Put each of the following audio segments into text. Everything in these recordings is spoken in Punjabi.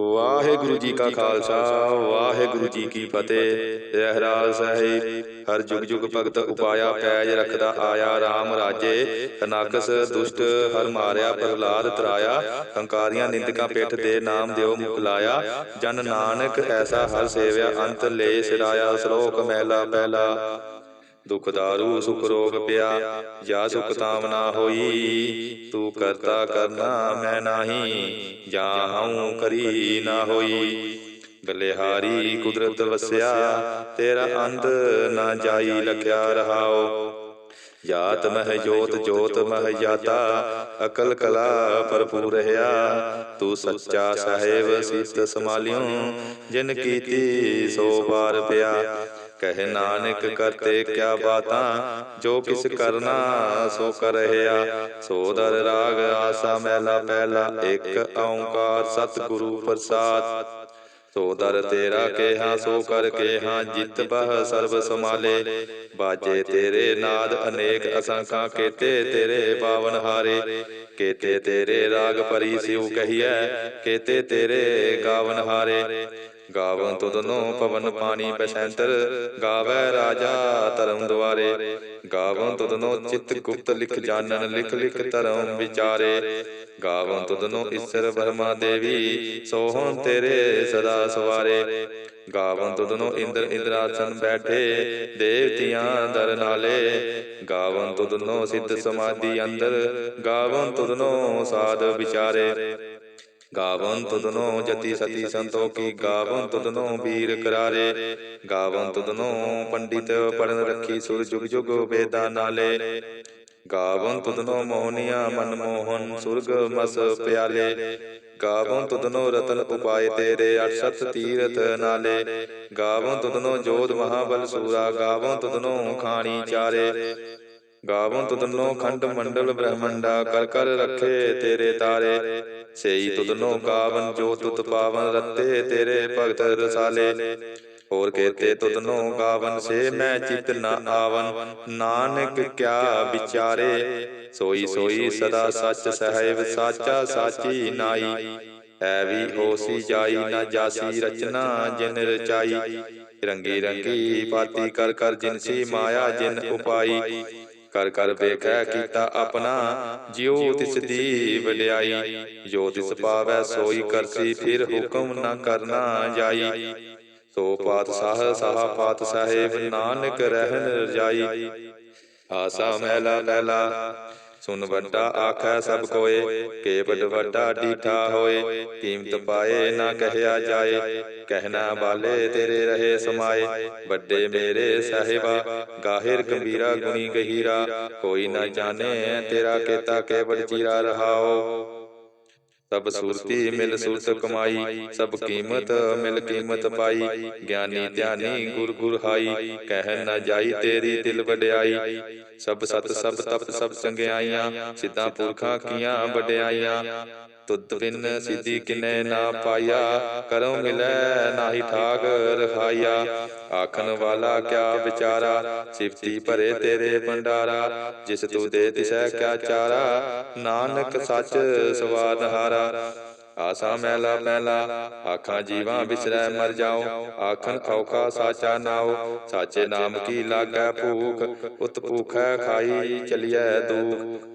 ਵਾਹਿਗੁਰੂ ਜੀ ਕਾ ਖਾਲਸਾ, ਵਾਹਿਗੁਰੂ ਜੀ ਕੀ ਫਤਿਹ। ਰਹਿਰਾਜ ਸਾਹਿਬ, ਹਰ ਜੁਗ ਜੁਗ ਭਗਤ ਉਪਾਇਆ ਪੈਜ ਰਖਦਾ ਆਇਆ RAM ਰਾਜੇ। ਅਨਾਕਸ ਦੁਸ਼ਟ, ਹਰ ਮਾਰਿਆ, ਪ੍ਰਹਲਾਦ ਤਰਾਇਆ। ਹੰਕਾਰੀਆਂ ਨਿੰਦਕਾਂ ਪਿੱਠ ਦੇ ਨਾਮ ਦਿਓ ਮੁਕਲਾਇਆ ਜਨ ਨਾਨਕ ਐਸਾ ਹਰ ਸੇਵਿਆ, ਅੰਤ ਲੈ ਸਿਰਾਇਆ। ਸ਼ਲੋਕ ਮਹਿਲਾ ਪਹਿਲਾ ਦੁਖ ਦਾਰੂ, ਸੁਖ ਰੋਗ ਪਿਆ, ਜਾ ਸੁਖ ਤਾਮ ਨਾ ਹੋਈ। ਤੂੰ ਕਰਤਾ ਕਰਨਾ ਮੈਂ ਨਾਹੀ, ਜਾ ਹਉ ਕਰੀ ਨਾ ਹੋਈ। ਬਲਿਹਾਰੀ ਕੁਦਰਤ ਵਸਿਆ, ਤੇਰਾ ਅੰਤ ਨਾ ਜਾਈ ਲਖਿਆ ਰਹਾਓ। ਜਾਤ ਮਹਿ ਜੋਤ ਜੋਤ ਮਹਿ ਜਾਤਾ, ਅਕਲ ਕਲਾ ਭਰਪੂਰ ਰਹਾ ਤੂੰ ਸੱਚਾ ਸਾਹਿਬ, ਸਿੱਧ ਸਮਾਲਿਓ ਜਿਨ ਕੀਤੀ ਸੋ ਪਾਰ ਪਿਆ। ਕਹਿ ਨਾਨਕ ਕਰਤੇ ਕਿਆ ਬਾਤਾਂ? ਜੋ ਕਿਸ ਕਰਨਾ ਸੋ ਕਰ ਰਹਾ ਸੋ ਦਰ ਰਾਗ ਆਸਾ ਮਹਿਲਾ ਪਹਿਲਾ। ਇੱਕ ਓੰਕਾਰ ਸਤਿਗੁਰੂ ਪ੍ਰਸਾਦ। ਸੋ ਦਰ ਤੇਰਾ ਕੇਹਾ ਸੋ ਕਰ ਕੇਹਾ ਜਿਤ ਬਹ ਸਰਬ ਸਮਾਲੇ ਬਾਜੇ ਤੇਰੇ ਨਾਦ ਅਨੇਕ ਅਸੰਖਾਂ ਕੇਤੇ ਤੇਰੇ ਪਾਵਨ ਹਾਰੇ। ਕੇਤੇ ਤੇਰੇ ਰਾਗ ਪਰੀ ਸਿਉ ਕਹੀਐ। ਕੇਤੇ ਤੇਰੇ ਗਾਵਨ ਹਾਰੇ। ਗਾਵਨ ਤੁਧਨੋ ਪਵਨ ਪਾਣੀ ਬਸੰਤਰ ਗਾਵੇ ਰਾਜਾ ਧਰਮ ਦੁਆਰੇ। ਗਾਵਨ ਤੁਧਨੋ ਚਿਤ ਗੁਪਤ ਲਿਖ ਜਾਣਨ, ਲਿਖ ਲਿਖ ਧਰਮ ਵਿਚਾਰੇ। ਗਾਵਨ ਤੁਧਨੋ ਈਸ਼ਰ ਬਰਮਾ ਦੇਵੀ, ਸੋਹਣ ਤੇਰੇ ਸਦਾ ਸਵਾਰੇ। ਗਾਵਨ ਤੁਧਨੋ ਇੰਦਰ ਇੰਦਰਾਸਨ ਬੈਠੇ, ਦੇਵਤਿਆਂ ਦਰ ਨਾਲੇ। ਗਾਵਨ ਤੁਧਨੋ ਸਿੱਧ ਸਮਾਧੀ ਅੰਦਰ, ਗਾਵਨ ਤੁਧਨੋ ਸਾਧ ਵਿਚਾਰੇ। ਗਾਵਨ ਤੁਧਨੋ ਜਤੀ ਸਤੀ ਸੰਤੋਖੀ ਗਾਵਨ ਤੁਧਨੋ ਵੀਰ ਕਰਾਰੇ। ਗਾਵਨ ਤੁਧਨੋ ਪੰਡਿਤ ਪੜਨ ਰੱਖੀ ਸੁਰ ਜੁਗ ਜੁਗ ਵੇਦਾਂ ਨਾਲੇ। ਗਾਵਨ ਤੁਧਨੋ ਮੋਹਨੀਆ ਮਨ ਮੋਹਨ ਸੁਰਗ ਮਸ ਪਿਆਲੇ। ਗਾਵਨ ਤੁਧਨੋ ਰਤਨ ਉਪਾਏ ਤੇਰੇ ਅਰਸ਼ਤ ਤੀਰਥ ਨਾਲੇ। ਗਾਵਨ ਤੁਧਨੋ ਜੋਧ ਮਹਾਬਲ ਸੂਰਾ। ਗਾਵਨ ਤੁਧਨੋ ਖਾਣੀ ਚਾਰੇ। ਗਾਵਨ ਤੁਧਨੋ ਖੰਡ ਮੰਡਲ ਬ੍ਰਹਮੰਡਾ। ਕਰ ਕਰ ਰੱਖੇ ਤੇਰੇ ਤਾਰੇ। ਸੇਈ ਤੁਧਨੋ ਗਾਵਨ ਜੋ ਤੁਤ ਪਾਵਨ ਰੱਤੇ ਤੇਰੇ ਭਗਤ ਰਸਾਲੇ। ਹੋਰ ਕੇਤੇ ਤੁਧਨੋ ਗਾਵਨ ਸੇ ਮੈਂ ਚਿਤ ਨ ਆਵਨ। ਨਾਨਕ ਕਿਆ ਵਿਚਾਰੇ, ਸੋਈ ਸੋਈ ਸਦਾ ਸੱਚ ਸਹਿਬ, ਸਾਚਾ ਸਾਚੀ ਨਾਈ। ਐ ਵੀ ਹੋਸੀ ਜਾਈ, ਨਾ ਜਾਸੀ ਰਚਨਾ ਜਿਨ ਰਚਾਈ। ਰੰਗੀ ਰੰਗੀ ਪਾਤੀ ਕਰ ਕਰ ਜਿਨਸੀ ਮਾਇਆ, ਜਿਨ ਉਪਾਈ। ਕਰ ਕਰ ਵੇਖੈ ਕੀਤਾ ਆਪਣਾ ਜਿਉ ਤਿਸ ਦੀ ਵਡਿਆਈ। ਜੋ ਤਿਸ ਪਾਵੈ ਸੋਈ ਕਰਸੀ ਫਿਰ ਹੁਕਮ ਨਾ ਕਰਨਾ ਜਾਈ। ਸੋ ਪਾਤਸ਼ਾਹ ਸਾਹ ਪਾਤ ਸਾਹਿਬ ਨਾਨਕ ਰਹਿਨ ਰਜਾਈ ਆਸਾ ਮਹਿਲਾ ਪਹਿਲਾ। ਸੁਨ ਵੱਡਾ ਆਖੈ ਸਭ ਕੋਏ ਕੇ ਵੱਡ ਡੀਠਾ ਹੋਏ ਕੀਮਤ ਪਾਏ ਨਾ ਕਹਿਆ ਜਾਏ ਕਹਿਣਾ ਵਾਲੇ ਤੇਰੇ ਰਹੇ ਸਮਾਏ ਵੱਡੇ ਮੇਰੇ ਸਾਹਿਬਾ ਗਾਹਿਰ ਗੰਭੀਰਾ ਗੁਣੀ ਗਹੀਰਾ ਕੋਈ ਨਾ ਜਾਣੇ ਤੇਰਾ ਕੀਤਾ ਕੇਵਲ ਚੀਰਾ ਰਹਾਓ। ਸਭ ਸੁਰਤੀ ਮਿਲ ਸੁਰਤ ਕਮਾਈ ਸਭ ਕੀਮਤ ਮਿਲ ਕੀਮਤ ਪਾਈ ਗਿਆਨੀ ਧਿਆਨੀ ਗੁਰ ਗੁਰ ਹਾਈ ਕਹਿ ਨਾ ਜਾਈ ਤੇਰੀ ਦਿਲ ਵਡਿਆਈ। ਸਭ ਸਤ ਸਭ ਤਪ ਸਭ ਚੰਗਿਆਈਆਂ ਸਿੱਧਾ ਪੁਰਖਾਂ ਕੀਆਂ ਵਡਿਆਈਆਂ। ਤੁਧ ਬਿਨ ਸਿੱਧੀ ਕਿਨੇ ਨਾ ਪਾਇਆ ਕਰੋ ਮਿਲੈ ਨਾਹੀ ਠਾਕ ਰਖਾਇਆ। ਆਖਣ ਵਾਲਾ ਕਿਆ ਵਿਚਾਰਾ? ਸਿਫਤੀ ਭਰੇ ਤੇਰੇ ਭੰਡਾਰਾ। ਜਿਸ ਤੂੰ ਦੇ ਤਿਸੈ ਕਿਆ ਚਾਰਾ? ਨਾਨਕ ਸੱਚ ਸਵਾਦ ਹਾਰਾ। ਆਸਾ ਮੈਲਾ ਮੈਲਾ ਆਖਾਂ ਜੀਵਾਂ ਵਿਸਰੈ ਮਰ ਜਾਓ ਆਖਣ ਔਖਾ ਸਾਚਾ ਨਾਉ। ਸਾਚੇ ਨਾਮ ਕੀ ਲਾਗੈ ਭੂਖ? ਉਤ ਭੂਖੈ ਖਾਈ ਚਲਿਐ ਦੂਖ।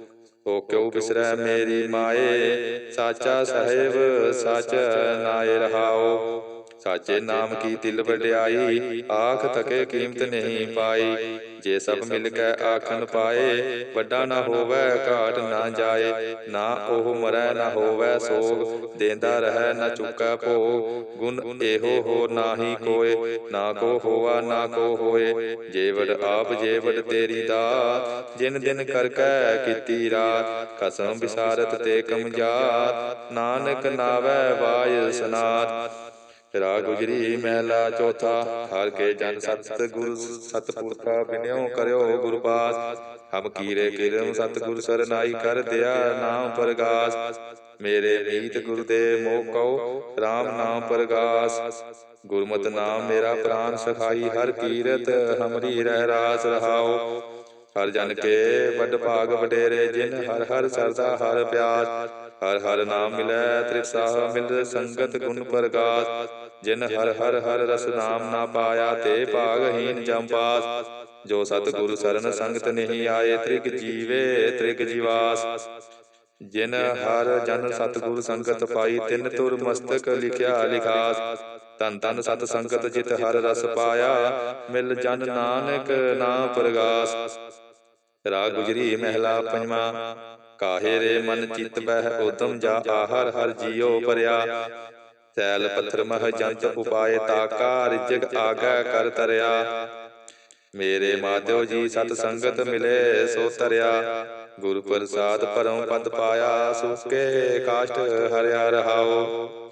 ਓ ਕਿਉ ਬਿਸਰੈ ਮੇਰੀ ਮਾਏ? ਸਾਚਾ ਸਾਹਿਬ ਸਚ ਨਾਏ ਰਹਾਓ। ਸਾਚੇ ਨਾਮ ਕੀ ਦਿਲ ਵਡਿਆਈ? ਆਖ ਤਕੇ ਕੀਮਤ ਨਹੀਂ ਪਾਈ। ਜੇ ਸਭ ਮਿਲ ਕੇ ਆਖਣ ਪਾਏ ਵੱਡਾ ਨਾ ਹੋਵੇ ਘਾਟ ਨਾ ਜਾਏ। ਨਾ ਉਹ ਮਰੈ ਨਾ ਹੋਵੇ ਸੋਗ। ਦੇਂਦਾ ਰਹਿ ਨਾ ਚੁੱਕੈ ਭੋਗ। ਗੁਣ ਇਹੋ ਹੋ ਨਾਹੀ ਕੋਏ। ਨਾ ਕੋ ਹੋਵਾ ਨਾ ਕੋ ਹੋਏ। ਜੇਵੜ ਆਪ ਜੇਵੜ ਤੇਰੀ ਦਾਤ। ਜਿਨ ਦਿਨ ਕਰ ਕੈ ਕੀਤੀ ਰਾਤ। ਕਸਮ ਵਿਸਾਰਤ ਤੇ ਕਮਜਾਤ ਨਾਨਕ ਨਾਵੈ ਵਾਇ ਸਨਾਤ ਰਾ ਗੁਜਰੀ ਮਹਿਲਾ ਚੌਥਾ। ਹਰ ਕੇ ਜਨ ਸਤ ਗੁਰ ਸਤਪੁਰਖਾ ਬਿਨਿਓ ਕਰਿਓ ਗੁਰ ਪਾਸ। ਹਮ ਕੀਰੇ ਕਿਰਮ ਸਤਗੁਰ ਸਰਨਾਈ ਕਰ ਦਿਆ ਨਾਮ ਪ੍ਰਗਾਸ। ਮੇਰੇ ਮੀਤ ਗੁਰ ਦੇ ਮੋਹ ਕਉ RAM ਨਾਮ ਪ੍ਰਗਾਸ। ਗੁਰਮਤਿ ਨਾਮ ਮੇਰਾ ਪ੍ਰਾਨ ਸਖਾਈ, ਹਰ ਕੀਰਤ ਹਮਰੀ ਰਹਿ ਰਾਸ ਰਹਾਓ ਹਰ ਜਨ ਕੇ ਵੱਡ ਭਾਗ ਵਡੇਰੇ ਜਿਨ, ਹਰ ਹਰ ਸਰਦਾ, ਹਰ ਪਿਆਸ। ਹਰ ਹਰ ਨਾਮ ਮਿਲੈ ਤ੍ਰਿਸਾਹ ਮਿਲ ਸੰਗਤ ਗੁਣ ਪ੍ਰਗਾਸ। ਜਿਨ ਹਰ ਹਰ ਹਰ ਰਸ ਨਾਮ ਨਾ ਪਾਇਆ, ਤੇ ਭਾਗਹੀਨ ਜਮ ਪਾਸ। ਜੋ ਸਤ ਗੁਰੂ ਸਰਨ ਸੰਗਤ ਨਹੀਂ ਆਏ, ਤ੍ਰਿਗ ਜੀਵੇ, ਤ੍ਰਿਗ ਜੀਵਾਸ। ਜਿਨ ਹਰ ਜਨ ਸਤਿਗੁਰ ਸੰਗਤ ਪਾਈ, ਤਿਨ ਤੁਰ ਮਸਤਕ ਲਿਖਿਆ ਲਿਖਾਸ। ਤਨ ਤਨ ਸਤ ਸੰਗਤ ਜਿਤ ਹਰ ਰਸ ਪਾਇਆ, ਮਿਲ ਜਨ ਨਾਨਕ ਨਾਮ ਪ੍ਰਗਾਸ। ਰਾਗ ਗੁਜਰੀ ਮਹਿਲਾ ਪੰਜਵਾ ਕਾਹੇ ਰੇ ਮਨ ਚਿਤ ਬਹਿ ਉਦਮ ਜਾ ਆਹਰ ਹਰ ਜੀਉ ਪਰਿਆ। ਸੈਲ ਪੱਥਰ ਮਹ ਜੰਤ ਉਪਾਏ ਤਾਕਾ ਰਿਜਗ ਆਗਾ ਕਰ ਤਰਿਆ। ਮੇਰੇ ਮਾਧਿਓ ਜੀ ਸਤ ਸੰਗਤ ਮਿਲੇ ਸੋ ਤਰਿਆ। ਗੁਰ ਪ੍ਰਸਾਦ ਪਰਮ ਪਦ ਪਾਇਆ ਸੁਕੇ ਕਾਸ਼ਟ ਹਰਿਆ ਰਹਾਓ।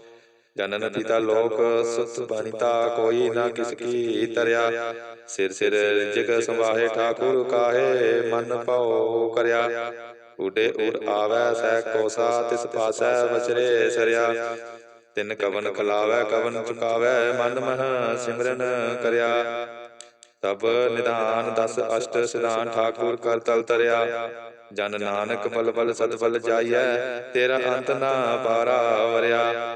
ਜਨਨ ਪਿਤਾ ਲੋਕ ਸੁਤ ਬਨਿਤਾ ਕੋਈ ਨਾ ਕਿਸ ਕੀ ਤਰਿਆ। ਸਿਰ ਸਿਰ ਜਿਗ ਸੰਵਾਹੇ ਠਾਕੁਰ ਕਾਹੇ ਮਨ ਪਾਉ ਕਰਿਆ। ਉਡੇ ਉਡ ਆਵੈ ਸਹਿ ਕੋਸਾ ਤਿਸ ਪਾਸੈ ਵਚਰੇ ਸਰਿਆ। ਤਿਨ ਕਵਨ ਖਲਾਵੈ ਕਵਨ ਚੁਕਾਵੈ ਮਨ ਮਹ ਸਿਮਰਨ ਕਰਿਆ। ਤਬ ਨਿਧਾਨ ਦਸ ਅਸ਼ਟ ਸਿਧਾਨ ਠਾਕੁਰ ਕਰ ਤਲ ਤਰਿਆ। ਜਨ ਨਾਨਕ ਬਲ ਬਲ ਸਦ ਬਲ ਜਾਈਐ ਤੇਰਾ ਅੰਤ ਨਾ ਪਾਰਾ ਵਰਿਆ।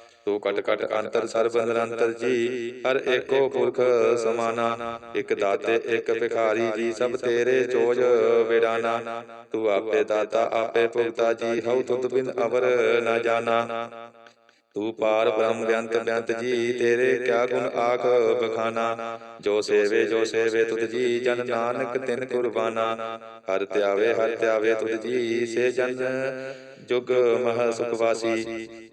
ਤੂੰ ਕਟ ਕਟ ਅੰਤਰ ਸਰਬ ਨਿਰੰਤਰ ਜੀ ਹਰ ਏਕੋ ਪੁਰਖ ਸਮਾਨਾ ਇਕ ਦਾਤੇ ਇਕ ਭਿਖਾਰੀ ਜੀ ਸਭ ਤੇਰੇ ਚੋਜ ਵਿਡਾਨਾ ਤੂੰ ਆਪੇ ਦਾਤਾ ਆਪੇ ਭੁਗਤਾ ਜੀ ਹਉ ਤੁਧ ਬਿਨ ਅਵਰ ਨਾ ਜਾਣਾ। ਤੂੰ ਪਾਰ ਬ੍ਰਹਮ ਬਿਅੰਤ ਬਿਅੰਤ ਜੀ ਤੇਰੇ ਕਿਆ ਗੁਣ ਆਖ ਬਖਾਨਾ। ਜੋ ਸੇਵੇ ਜੋ ਸੇਵੇ ਤੁਧ ਜੀ ਜਨ ਨਾਨਕ ਤਿਨ ਕੁਰਬਾਨਾ। ਹਰ ਧਿਆਵੇ ਹਰ ਧਿਆਵੇ ਤੁਧ ਜੀ ਸੇ ਜਨ ਜੁਗ ਮਹ ਸੁਖ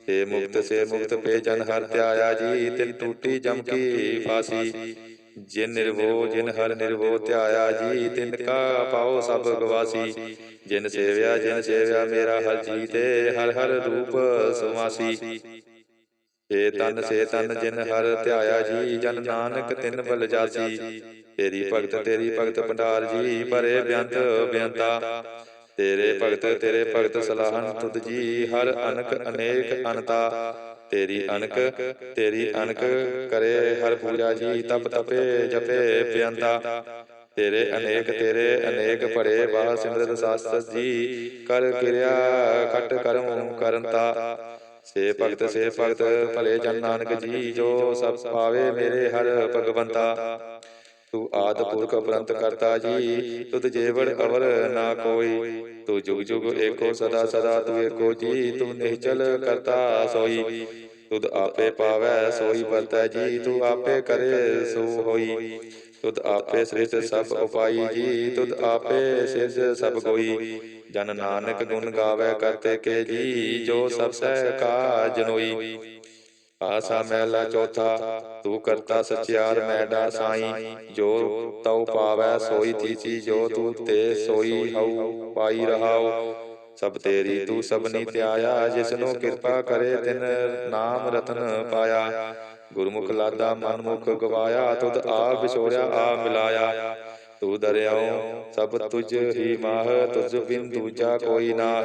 ਵਾਸੀ ਮੁਕਤ ਸੇ ਮੁਕਤ ਪੇ ਜਨ ਹਰ ਧਿਆਇਆ ਜੀ ਤਿਨ ਟੂਟੀ ਜਮ ਕੀ ਫਾਸੀ। ਜਿਨ ਨਿਰਭਉ ਜਿਨ ਹਰ ਨਿਰਭਉ ਧਿਆਇਆ ਜੀ, ਤਿਨ ਕਾ ਪਾਉ ਸਭ ਗਵਾਸੀ। ਜਿਨ ਸੇਵਿਆ ਜਿਨ ਸੇਵਿਆ ਮੇਰਾ ਹਰ ਜੀ ਤੇ ਹਰ ਹਰ ਰੂਪ ਸੁਵਾਸੀ। ਏ ਤਨ ਸੇ ਤਨ ਜਿਨ ਹਰ ਧਿਆਇਆ ਜੀ, ਜਨ ਨਾਨਕ ਤਿਨ ਬਲ ਜਾਸੀ। ਤੇਰੀ ਭਗਤ ਤੇਰੀ ਭਗਤ ਭੰਡਾਰ ਜੀ ਭਰੇ ਬਿਆੰਤ ਬਿਆੰਤਾ। ਤੇਰੇ ਭਗਤ ਤੇਰੇ ਭਗਤ ਸਲਾਹਨ ਤੁਧ ਜੀ ਹਰ ਅਨਕ ਅਨੇਕ ਅਨਤਾ। ਤੇਰੀ ਅਨਕ ਤੇਰੀ ਅਨਕ ਕਰੇ ਹਰ ਪੂਜਾ ਜੀ ਤਪ ਤਪੇ ਜਪੇ ਬਿਆੰਤਾ ਤੇਰੇ ਅਨੇਕ ਤੇਰੇ ਅਨੇਕ ਪੜੇ ਬਾਹ ਸਿਮਰਤ ਸਾਸਤ ਜੀ। ਕਰ ਕਿਰਿਆ ਖਟ ਕਰਮ ਕਰੰਤਾ। ਸੇ ਭਗਤ ਸੇ ਭਗਤ ਭਲੇ ਜਨ ਨਾਨਕ ਜੀ ਜੋ ਸਭ ਪਾਵੇ ਮੇਰੇ ਹਰ ਭਗਵੰਤਾ। ਤੂੰ ਆਦ ਪੁਰਖ ਅਪਰੰਤ ਕਰਤਾ ਜੀ, ਤੁਧ ਜੇਵੜ ਅਵਰ ਨਾ ਕੋਈ, ਤੂੰ ਜੁਗ ਜੁਗ ਏਕੋ ਸਦਾ ਸਦਾ ਤੂੰ ਏਕੋ ਜੀ, ਤੂੰ ਨਿਹਚਲ ਕਰਤਾ ਸੋਈ। ਤੁਧ ਆਪੇ ਪਾਵੈ, ਸੋਈ ਵਰਤੈ ਜੀ, ਤੂੰ ਆਪੇ ਕਰੇ ਸੋ ਹੋਈ। ਤੁਧ ਆਪੇ ਸ੍ਰਿਸ਼ਟ ਸਭ ਉਪਾਈ ਜੀ, ਤੁਧ ਆਪੇ ਸਿਰਜ ਸਭ ਕੋਈ ਜਨ ਨਾਨਕ ਗੁਣ ਗਾਵੇ ਕਰਤੇ ਕੇ ਜੀ, ਜੋ ਸਭ ਸਹਿ ਕਾ ਜਨੋਈ ਆਸਾ ਮਹਿਲਾ ਚੌਥਾ, ਤੂੰ ਕਰਤਾ ਸਚਿਆਰ, ਮੈਡਾ ਸਾਈ। ਜੋ ਤਉ ਪਾਵੈ, ਸੋਈ ਥੀਸੀ, ਜੋ ਤੂੰ ਤੇ ਸੋਈ ਹਉ, ਪਾਈ ਰਹਾਉ। ਸਭ ਤੇਰੀ ਤੂੰ ਸਭਨੀ ਧਿਆਇਆ, ਜਿਸਨੂੰ ਕਿਰਪਾ ਕਰੇ ਤਿਨ ਨਾਮ ਰਤਨ ਪਾਇਆ। ਗੁਰਮੁਖ ਲਾਦਾ ਮਨਮੁਖ ਗਵਾਇਆ, ਤੁਧ ਆ ਵਿਛੋੜਿਆ ਆ ਮਿਲਾਇਆ। ਤੂੰ ਦਰਿਆਉ, ਸਭ ਤੁਝ ਹੀ ਮਾਹ, ਤੁਝ ਬਿਨ ਦੂਜਾ ਕੋਈ ਨਾਹ।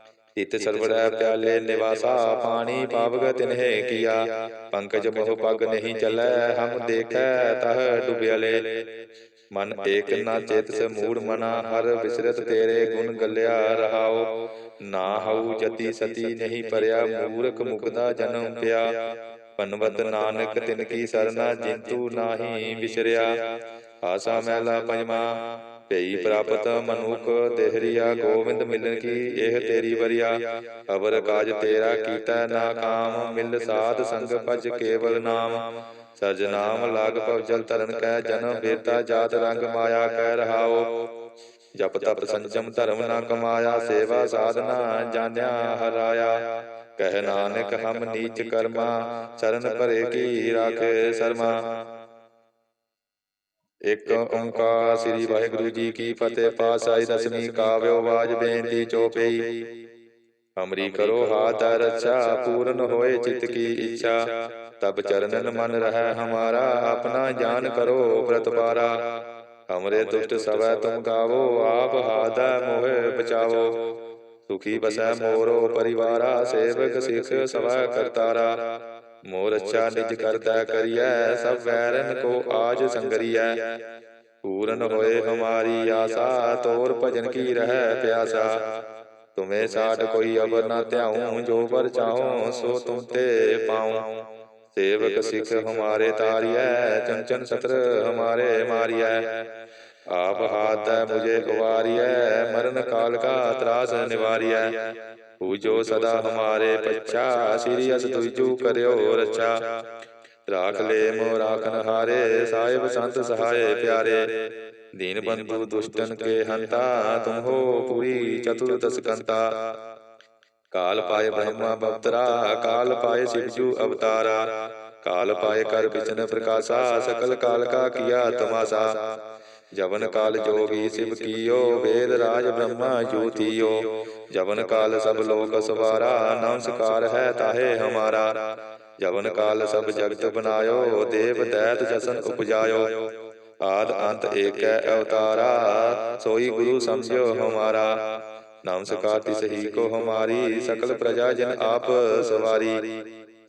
ਤਿਤ ਸਰਵੜੈ ਪਿਆਲੇ ਨਿਵਾਸਾ ਪਾਣੀ ਪਾਵਗ ਤਿਨਹਿ ਕੀਆ। ਪੰਕਜ ਮੋਹ ਪਗ ਨਹੀਂ ਚੱਲੈ ਹਮ ਦੇਖੈ ਤਹ ਡੁਬਿਆਲੇ। ਮਨ ਏਕ ਨਾ ਚੇਤ ਸੇ ਮੂੜ ਮਨਾ ਹਰ ਵਿਸਰਤ ਤੇਰੇ ਗੁਣ ਗੱਲਿਆ ਰਹਾਓ। ਨਾ ਹਉ ਜਤੀ ਸਤੀ ਨਹੀਂ ਪਰਿਆ ਮੂਰਖ ਮੁਕਦਾ ਜਨਮ ਪਿਆ। ਪਨਵਤ ਨਾਨਕ ਤਿਨ ਕੀ ਸਰਨਾ ਜਿੰਤੂ ਨਾਹੀ ਵਿਸਰਿਆ। ਆਸਾ ਮਹਿਲਾ ਪੰਜਵਾ। ਭਈ ਪ੍ਰਾਪਤ ਮਨੁਖ ਦੇਹਰੀਆ ਗੋਵਿੰਦ ਮਿਲਨ ਕੀ ਇਹ ਤੇਰੀ ਵਰਿਆ। ਅਵਰ ਕਾਜ ਤੇਰਾ ਕੀਤਾ ਨਾ ਕਾਮ ਮਿਲ ਸਾਧ ਸੰਗ ਭਜ ਕੇਵਲ ਨਾਮ। ਸਰਜ ਨਾਮ ਲਾਗ ਭਵ ਜਲ ਤਰਨ ਕੈ ਜਨਮ ਬੇਤਾ ਜਾਤ ਰੰਗ ਮਾਇਆ ਕਹਿ ਰਹਾਓ। ਜਪ ਤਪ ਸੰਜਮ ਧਰਮ ਨਾ ਕਮਾਇਆ ਸੇਵਾ ਸਾਧਨਾ ਜਾਣਿਆ ਹਰਾਇਆ। ਕਹਿ ਨਾਨਕ ਹਮ ਨੀਚ ਕਰਮਾ ਚਰਨ ਭਰੇ ਕੀ ਰਾਖੇ ਸਰਮਾ। ਇੱਕ ਓੰਕਾਰ ਸ੍ਰੀ ਵਾਹਿਗੁਰੂ ਜੀ ਕੀ ਫਤਿਹ ਪਾਸਾਈ ਦਸਵੀਂ ਕਾਵਿਓ ਬਾਜ ਬੇਨਤੀ ਚੋਪਈ। ਅਮਰੀ ਕਰੋ ਹਾਥ ਰੱਛਾ ਪੂਰਨ ਹੋਏ ਚਿਤ ਕੀ ਇੱਛਾ। ਤਬ ਚਰਨਨ ਮਨ ਰਹਿ ਹਮਾਰਾ ਆਪਣਾ ਜਾਨ ਕਰੋ ਬ੍ਰਤ ਪਾਰਾ। ਹਮਰੇ ਦੁਸ਼ਟ ਸਵੈ ਤੁਮ ਗਾਵੋ ਆਪ ਹਾਦਾ ਮੋਹਿ ਬਚਾਵੋ। ਸੁਖੀ ਬਸੈ ਮੋਰੋ ਪਰਿਵਾਰਾ ਸੇਵਕ ਸਿਖ ਸਵੈ ਕਰਤਾਰਾ। ਮੋਰ ਅੱਛਾ ਨਿਜ ਕਰਦਾ ਕਰੀਐ ਸਭ ਵੈਰਨ ਕੋ ਆਜ ਸੰਗਰੀਐ ਪੂਰਨ ਹੋਏ ਹਮਾਰੀ ਆਸਾ ਤੋਰ ਭਜਨ ਕੀ ਰਹਿ ਪਿਆਸਾ ਤੁਮੇ ਸਾਡ ਕੋਈ ਅਵਰ ਨਾ ਧਿਆਉ ਜੋ ਪਰ ਚਾਹੋ ਸੋ ਤੁਮ ਤੇ ਪਾਉ ਸੇਵਕ ਸਿਖ ਹਮਾਰੇ ਤਾਰੀਐ ਚੰਚਨ ਸਤਰ ਹਮਾਰੇ ਮਾਰੀਐ ਆਪ ਹਾਥ ਮੁਝੇ ਉਵਾਰੀਐ ਮਰਨ ਕਾਲ ਕਾ ਤਰਾਸ ਨਿਵਾਰੀਐ ਪੂਜੋ ਸਦਾ ਹਮਾਰੇ ਪੱਛਾ ਸ੍ਰੀ ਅਸ ਤੁਜੂ ਕਰਿਓ ਰੱਛਾ ਰਾਖ ਲੈ ਮੋ ਰਾਖਨ ਹਾਰੇ ਸਾਹਿਬ ਸੰਤ ਸਹਾਏ ਪਿਆਰੇ ਦੀਨ ਬੰਧੂ ਦੁਸ਼ਟਨ ਕੇ ਹੰਤਾ ਤੁਮ ਹੋ ਪੂਰੀ ਚਤੁਰਦਸ ਕੰਤਾ ਕਾਲ ਪਾਏ ਬ੍ਰਹਮਾ ਬਵਤਰਾ ਕਾਲ ਪਾਏ ਸਿਵਜੂ ਅਵਤਾਰਾ ਕਾਲ ਪਾਏ ਕਰ ਵਿਚਨ ਪ੍ਰਕਾਸ਼ਾ ਸਕਲ ਕਾਲ ਕਾ ਕੀਆ ਤਮਾਸਾ ਜਵਨ ਕਾਲ ਜੋਗੀ ਸਿਵ ਕੀਓ ਵੇਦ ਰਾਜ ਬ੍ਰਹਮਾ ਜੋਤੀਓ ਜਵਨ ਕਾਲ ਸਭ ਲੋਕ ਸਵਾਰਾ ਨਮਸਕਾਰ ਹੈ ਤਾਹੇ ਹਮਾਰਾ। ਜਵਨ ਕਾਲ ਸਭ ਜਗਤ ਬਨਾਇਓ ਦੇਵ ਦੈਤ ਜਸਨ ਉਪਜਾਇਓ। ਆਦ ਅੰਤ ਏਕੈ ਅਵਤਾਰਾ। ਸੋਈ ਗੁਰੂ ਸਮਝਿਓ ਹਮਾਰਾ। ਨਮਸਕਾਰ ਤਿਸ ਹੀ ਕੋ ਹਮਾਰੀ। ਸਕਲ ਪ੍ਰਜਾ ਜਨ ਆਪ ਸਵਾਰੀ।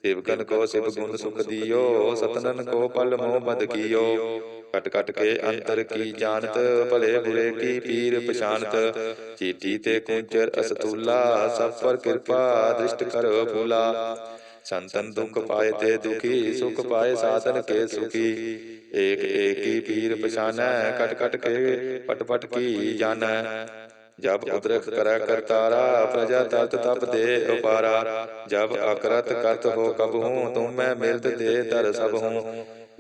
ਸਿਵਕਨ ਕੋ ਸਿਵ ਗੁਣ ਸੁਖ ਦਿਓ। ਸਤਨਨ ਕੋ ਪਲ ਮੋਹ ਬੰਦ ਕੀਓ। ਕਟ ਕਟ ਕੇ ਅੰਤਰ ਕੀ ਜਾਣਤ ਭਲੇ ਬੁਰੇ ਕੀ ਪੀਰ ਪਛਾਨਤ ਚੀਟੀ ਤੇ ਕੁੰਚਰ ਅਸਤੂਲਾ ਸਭ ਪਰ ਕਿਰਪਾ ਦ੍ਰਿਸ਼ਟ ਕਰੋ ਫੂਲਾ ਸੰਤਨ ਦੁਖ ਪਾਏ ਤੇ ਦੁਖੀ ਸੁਖ ਪਾਏ ਸਾਧਨ ਕੇ ਸੁਖੀ। ਏਕ ਏਕੀ ਪੀਰ ਪਛਾਨੈ ਕਟ ਕਟ ਕੇ ਪਟ ਪਟ ਕੀ ਜਾਣੈ। ਜਬ ਉਦਰਖ ਕਰੈ ਕਰਤਾਰਾ ਪ੍ਰਜਾ ਤਤ ਤਪ ਦੇ ਉਪਾਰਾ। ਜਬ ਅਕਰਤ ਕਰਤ ਹੋ ਕਬ ਹੂੰ ਤੁਮ ਮੈਂ ਮਿਲਤ ਦੇ ਦਰ ਸਭ ਹੂੰ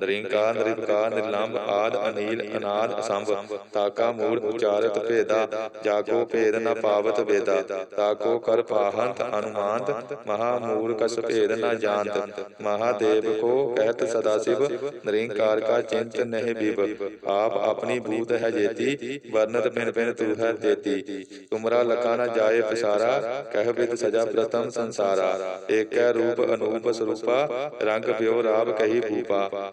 ਨਰਿੰਕਾਰ ਨਿਰਭਕਾਰ ਨਿਰਲੰਭ ਆਦ, ਅਨੀਲ, ਅਨਾਦ, ਅਸੰਭ। ਤਾਕਾ ਮੂੜ ਉਚਾਰਤ ਭੇਦਾ, ਜਾਕੋ ਭੇਦ ਨ ਪਾਵਤ ਵੇਦਾ। ਤਾਕੋ ਕਰ ਪਾਹੰਤ ਅਨੁਮਾਨਤ, ਮਹਾ ਮੂੜ ਕਸ ਭੇਦ ਨ ਜਾਣਤ। ਮਹਾਦੇਵ ਕੋ ਕਹਿਤ ਸਦਾ ਸਿਵ, ਨਰਿੰਕਾਰ ਕਾ ਚਿੰਤ ਨਹਿ ਬਿਬ ਆਪ ਆਪਣੀ ਬੂਤ ਹੈ ਜੇਤੀ, ਵਰਨਤ ਭਿਨ ਭਿਨ ਤੂ ਹੈ ਤੇਤੀ। ਤੁਮਰਾ ਲਖਾ ਨ ਜਾਏ ਪਸਾਰਾ ਕਹਿ ਬਿਦ ਸਜਾ ਪ੍ਰਤਮ ਸੰਸਾਰਾ। ਏਕੈ ਰੂਪ ਅਨੂਪ ਸਰੂਪਾ, ਰੰਗ ਪਿਓ ਰਾਵ ਕਹੀ ਭੂਪਾ।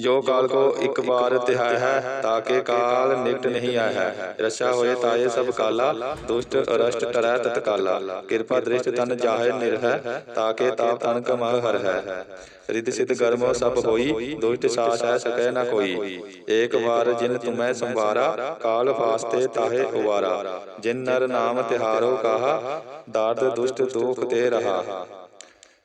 ਜੋ ਕਾਲ ਕੋ ਇੱਕ ਬਾਰ ਤਿਹਾਇ ਹੈ ਤਾਕੇ ਕਾਲ ਨਿਕਟ ਨਹੀਂ ਆਇਆ ਹੈ। ਰਛਾ ਹੋਏ ਤਾਏ ਸਭ ਕਾਲਾ ਦੁਸ਼ਟ ਅਰਸ਼ਟ ਟਰੈ ਤਤਕਾਲਾ ਕਿਰਪਾ ਦ੍ਰਿਸ਼ਟ ਤਨ ਜਾਹੇ ਨਿਰਹੈ ਤਾਕੇ ਤਾਪ ਤਨ ਕਮਹ ਹਰ ਹੈ ਰਿਦ ਸਿਧ ਗਰਮ ਸਭ ਹੋਈ ਦੁਸ਼ਟ ਸਾਸ ਹੈ ਸਕੈ ਨ ਕੋਈ। ਏਕ ਵਾਰ ਜਿਨ ਤੁਮੈ ਸੰਵਾਰਾ ਕਾਲ ਫਾਸਤੇ ਤਾਹੇ ਉਵਾਰਾ ਜਿਨ ਨਰ ਨਾਮ ਤਿਹਾਰੋ ਕਾਹਾ ਦਾਰਦ ਦੁਸ਼ਟ ਦੋਖ ਤੇ ਰਹਾ।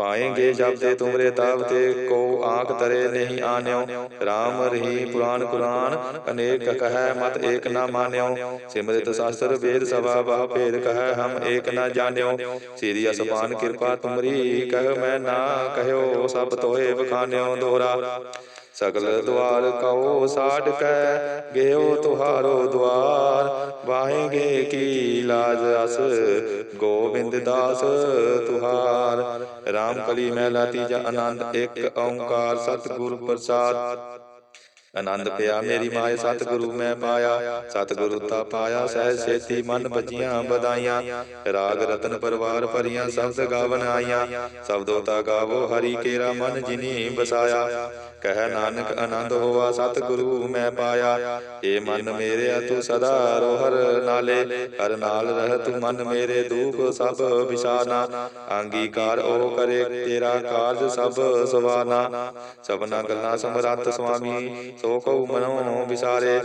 ਪਾਏਂਗੇ ਜਬ ਤੇ ਤੁਮਰੇ ਤਾਪ ਤੇ ਕੋ ਆਂਖ ਤਰੇ ਨਹੀਂ ਆਨਿਓ। RAM ਰਹੀ ਪੁਰਾਨ ਕੁਰਾਨ, ਅਨੇਕ ਕਹੈ ਮਤ ਏਕ ਨਾ ਮਾਨਿਓ। ਸਿਮਰਿਤ ਸ਼ਾਸਤਰ ਵੇਦ ਸਭਾ ਬਾਹ ਭੇਦ ਕਹੈ ਹਮ ਏਕ ਨਾ ਜਾਣਿਓ। ਸ੍ਰੀ ਅਸਮਾਨ ਕਿਰਪਾ ਤੁਮਰੀ ਕਹਿ ਮੈਂ ਨਾ ਕਹਿਓ ਸਭ ਤੋਏ ਬਖਾਨਿਓ ਦੋਹਰਾ ਸਗਲ ਦਵਾਰ ਕਉ ਸਾਡ ਕੈ ਗਿਓ ਤੁਹਾਰੋ ਦਵਾਰ। ਵਾਹਿਗੇ ਕੀ ਲਾਜ ਅਸ ਗੋਬਿੰਦ ਦਾਸ ਤੁਹਾਰ। ਰਾਮ ਕਲੀ ਮਹਿਲਾ ਤੀਜਾ ਆਨੰਦ ਇੱਕ ਓੰਕਾਰ। ਸਤਿਗੁਰ ਪ੍ਰਸਾਦ। ਆਨੰਦ ਪਿਆ ਮੇਰੀ ਮਾਏ ਸਤਿਗੁਰੂ ਮੈਂ ਪਾਇਆ ਸਤਿਗੁਰੂ ਤਾ ਪਾਇਆ ਸਹਿ ਸੇਤੀ ਮਨ ਬੱਜੀਆਂ ਬਦਾਈਆਂ ਰਾਗ ਰਤਨ ਪਰਵਾਰ ਭਰੀਆਂ ਸ਼ਬਦ ਗਾਵਨ ਆਈਆਂ। ਸਬਦੋ ਤਾ ਗਾਵੋ ਹਰੀ ਕੇਰਾ ਮਨ ਜਿਨੀ ਬਸਾਇਆ ਕਹਿ ਨਾਨਕ ਆਨੰਦ ਹੋਵਾ ਸਤਿਗੁਰੂ ਮੈਂ ਪਾਇਆ। ਏ ਮਨ ਮੇਰੇ ਤੂੰ ਸਦਾ ਰੋਹਰ ਨਾਲੇ। ਹਰ ਨਾਲ ਰਹਿ ਤੂੰ ਮਨ ਮੇਰੇ ਦੁਖ ਸਭ ਵਿਸਾਨਾ ਅੰਗੀਕਾਰ ਉਹ ਕਰੇ ਤੇਰਾ ਕਾਰਜ ਸਭ ਸਵਾਨਾ। ਸਭਨਾ ਗੱਲਾਂ ਸਮਰੱਥ ਸੁਆਮੀ ਸੋ ਕਉ ਮਨੋ ਵਿਸਾਰੇ।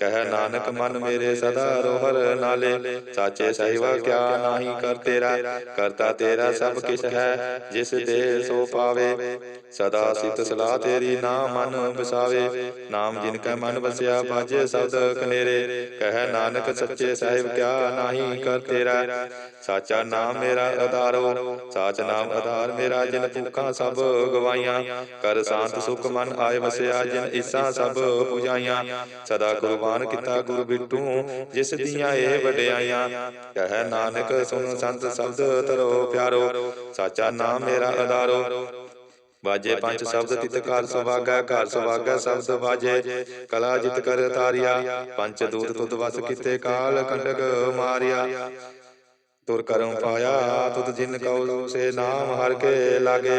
ਕਹਿ ਨਾਨਕ ਮਨ ਮੇਰੇ ਸਦਾ ਰੋਹਰ ਨਾਲੇ। ਸਾਚੇ ਸਹਿਵਾ ਕਿਆ ਨਾਹੀ ਕਰ ਤੇਰਾ। ਕਰਤਾ ਤੇਰਾ ਸਭ ਕਿਛ ਹੈ ਜਿਸ ਦੇ ਸੋ ਪਾਵੇ। ਸਦਾ ਸਿਤ ਸਲਾਹ ਤੇਰੀ ਨਾਮ ਮਨ ਵਸਾਵੇ। ਨਾਮ ਜਿਨ ਕੈ ਮਨ ਵਸਿਆ ਬਾਜੇ ਸਬਦ ਕਨੇਰੇ। ਕਹਿ ਨਾਨਕ ਸੱਚੇ ਸਾਹਿਬ ਕਿਆ ਨਾਹੀ ਕਰ ਤੇਰਾ। ਸਾਚਾ ਨਾਮ ਮੇਰਾ ਆਧਾਰੋ ਸਾਚ ਨਾਮ ਆਧਾਰ ਮੇਰਾ ਜਿਨ ਭੁੱਖਾਂ ਸਭ ਗਵਾਈਆਂ। ਕਰ ਸ਼ਾਂਤ ਸੁਖ ਮਨ ਆਏ ਵਸਿਆ ਜਿਨ ਇਸਾ ਸਭ ਪੁਜਾਈਆਂ ਸਦਾ ਕੁਰਬਾਨ ਕੀਤਾ ਗੁਰ ਬਿਟੂ ਜਿਸ ਦੀਆਂ ਇਹ ਵਡਿਆਈਆਂ, ਕਹਿ ਨਾਨਕ ਸੁਨ ਸੰਤ ਸ਼ਬਦ ਤਰੋ ਪਿਆਰੋ, ਸਾਚਾ ਨਾਮ ਮੇਰਾ ਆਧਾਰੋ ਬਾਜੇ ਪੰਜ ਸ਼ਬਦ ਤਿਤ ਘਰ ਸੁਭਾਗਾ ਘਰ ਸੁਭਾਗਾ ਸ਼ਬਦ ਬਾਜੇ ਕਲਾ ਜਿਤ ਕਰ ਤਾਰਿਆ, ਪੰਜ ਦੂਤ ਤੁਧ ਵਸ ਕੀਤੇ ਕਾਲ ਕੰਡਕ ਮਾਰਿਆ। ਤੁਰ ਕਰਮ ਪਾਇਆ, ਤੁਧ ਜਿਨ ਕਉ ਸੇ ਨਾਮ ਹਰ ਕੇ ਲਾਗੇ।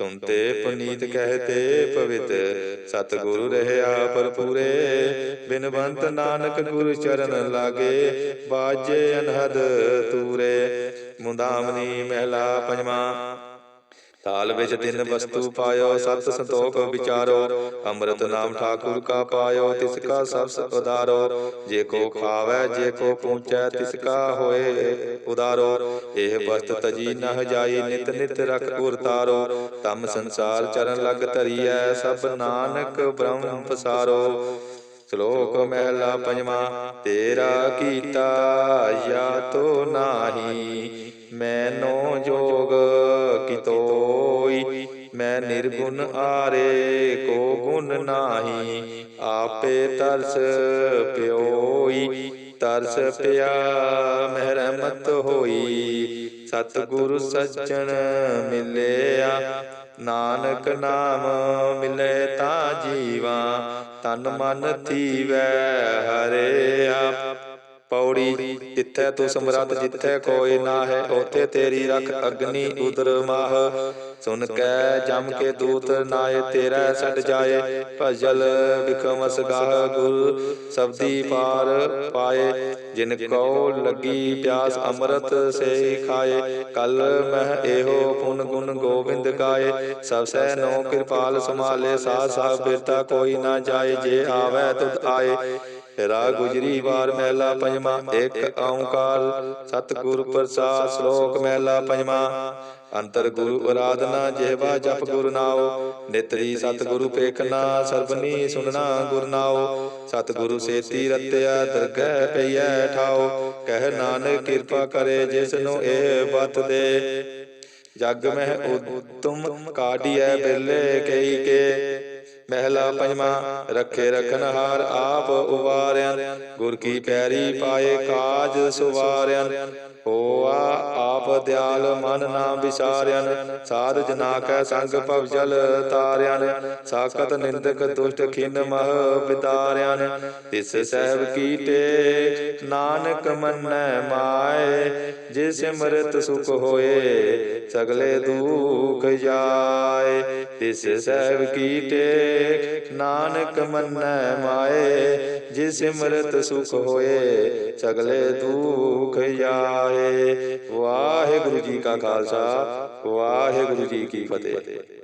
ਤੁਮਤੇ ਪੁਨੀਤ ਕਹਤੇ ਪਵਿੱਤ। ਸਤਿਗੁਰੂ ਰਹਿਆ ਪਰਪੂਰੇ ਬਿਨਵੰਤ ਨਾਨਕ ਗੁਰ ਚਰਨ ਲਾਗੇ। ਬਾਜੇ ਅਨਹਦ ਤੂਰੇ। ਮੁੰਦਾਮਨੀ ਮਹਿਲਾ ਪੰਜਵਾ। ਤਾਲ ਵਿੱਚ ਤਿੰਨ ਵਸਤੂ ਪਾਇਓ ਸਤ ਸੰਤੋਖ ਵਿਚਾਰੋ ਅੰਮ੍ਰਿਤ ਨਾਮ ਠਾਕੁਰ ਕਾ ਪਾਇਓ ਤਿਸ ਕਾ ਸਭ ਉਦਾਰੋ ਜੇ ਕੋ ਖਾਵੇ ਜੇ ਕੋ ਪਹੁੰਚੈ ਤਿਸ ਕਾ ਹੋਏ ਉਦਾਰੋ। ਇਹ ਵਸਤ ਤਜੀ ਨਹ ਜਾਈ ਨਿਤ ਨਿਤ ਰਖ ਉਰਤਾਰੋ ਤਮ ਸੰਸਾਰ ਚਰਨ ਲਗ ਧਰੀਐ ਸਭ ਨਾਨਕ ਬ੍ਰਹਮ ਪਸਾਰੋ ਸ਼ਲੋਕ ਮਹਿਲਾ ਪੰਜਵਾ ਤੇਰਾ ਕੀਤਾ ਯਾ ਤੋ ਨਾਹੀ। ਮੈਨੋ ਜੋਗ ਕਿਤੋਈ ਮੈਂ ਨਿਰਗੁਣ ਆਰੇ ਕੋ ਗੁਣ ਨਾਹੀ। ਆਪੇ ਤਰਸ ਪਿਓਈ। ਤਰਸ ਪਿਆ ਮਹਿਰਮਤ ਹੋਈ। ਸਤਿਗੁਰ ਸੱਜਣ ਮਿਲਿਆ। ਨਾਨਕ ਨਾਮ ਮਿਲੇ ਤਾਂ ਜੀਵਾ। ਤਨ ਮਨ ਥੀਵੈ ਹਰਿਆ। ਪੌੜੀ ਜਿੱਥੈ ਤੂੰ ਸਮਰੱਥ ਜਿੱਥੈ ਕੋਈ ਨਾ ਹੈ ਉਥੇ ਤੇਰੀ ਰਖ ਅਗਨੀ ਉਦਰ ਮਾਹ ਸੁਨ ਕੈ ਜਮ ਕੇ ਦੂਤ ਨਾਏ ਤੇਰਾ ਛੱਡ ਜਾਏ। ਭਜਲ ਵਿਖਮਸ ਗਾਹ ਗੁਰ ਸਬਦੀ ਪਾਰ ਪਾਏ। ਜਿਨ ਕੋ ਲੱਗੀ ਪਿਆਸ ਅੰਮ੍ਰਿਤ ਸੇ ਖਾਏ। ਕਲ ਮਹਿ ਇਹੋ ਪੁਨ ਗੁਣ ਗੋਬਿੰਦ ਗਾਏ। ਸਭ ਸੈ ਨੋ ਕਿਰਪਾਲ ਸਮਾਲੇ ਸਾ ਸਾ ਬਿਰਤਾ ਕੋਈ ਨਾ ਜਾਏ। ਜੇ ਆਵੈ ਤੁਧ ਆਏ। ਰਾ ਗੁਜਰੀ ਵਾਰ ਮਹਿਲਾ ਪੰਜਵਾ, ਇੱਕ ਓੰਕਾਰ। ਸਤਿਗੁਰ ਪ੍ਰਸਾਦ ਸ਼ਲੋਕ ਮਹਿਲਾ ਪੰਜਵਾ। ਅੰਤਰ ਗੁਰੂ ਅਰਾਧਨਾ ਜਿਹਵਾ ਜਪ ਗੁਰ ਨਾਉ। ਨਿਤਰੀ ਸਤਿਗੁਰੂ ਪੇਖਣਾ ਸਰਬਨੀ ਸੁਨਣਾ ਗੁਰ ਨਾਉ। ਸਤਿਗੁਰੂ ਸੇਤੀ ਰਤਿਆ, ਦਰਗਹਿ ਪਈਐ ਠਾਉ। ਕਹਿ ਨਾਨਕ ਕਿਰਪਾ ਕਰੇ ਜਿਸ ਨੂੰ ਇਹ ਵਤ ਦੇ। ਜਗ ਮਹਿ ਉਤਮ ਕਾਢੀਐ ਬਿਰਲੇ ਕਈ ਕੇ। ਮਹਿਲਾ ਪੰਜਵਾ, ਰੱਖੇ ਰਖਨ ਹਾਰ ਆਪ ਉਵਾਰਿਆ, ਗੁਰ ਕੀ ਪੈਰੀ ਪਾਏ ਕਾਜ ਸੁਵਾਰਿਆ। ਹੋਆ ਆਪ ਦਿਆਲ ਮਨ ਨਾ ਵਿਸਾਰਿਆਨ ਸਾਧ ਜਨਾ ਕੈ ਸੰਗ ਭਵ ਜਲ ਤਾਰਿਆਨ ਸਾਖਤ ਨਿੰਦਕ ਦੁਸ਼ਟ ਖਿਨ ਮਹ ਵਿਦਾਰਿਆਨ ਤਿਸ ਸਹਿਬ ਕੀਤੇ ਨਾਨਕ ਮੰਨੈ ਮਾਏ ਜੇ ਸਿਮਰਤ ਸੁਖ ਹੋਏ, ਸਗਲੇ ਦੁਖ ਜਾਏ। ਤਿਸ ਸਹਿਬ ਕੀਤੇ ਕੀਟੇ ਨਾਨਕ ਮੰਨੈ ਮਾਏ, ਜਿਸ ਸਿਮਰਤ ਸੁਖ ਹੋਏ, ਸਗਲੇ ਦੁਖ ਜਾਏ। ਵਾਹਿਗੁਰੂ ਜੀ ਕਾ ਖਾਲਸਾ, ਵਾਹਿਗੁਰੂ ਜੀ ਕੀ ਫਤਿਹ।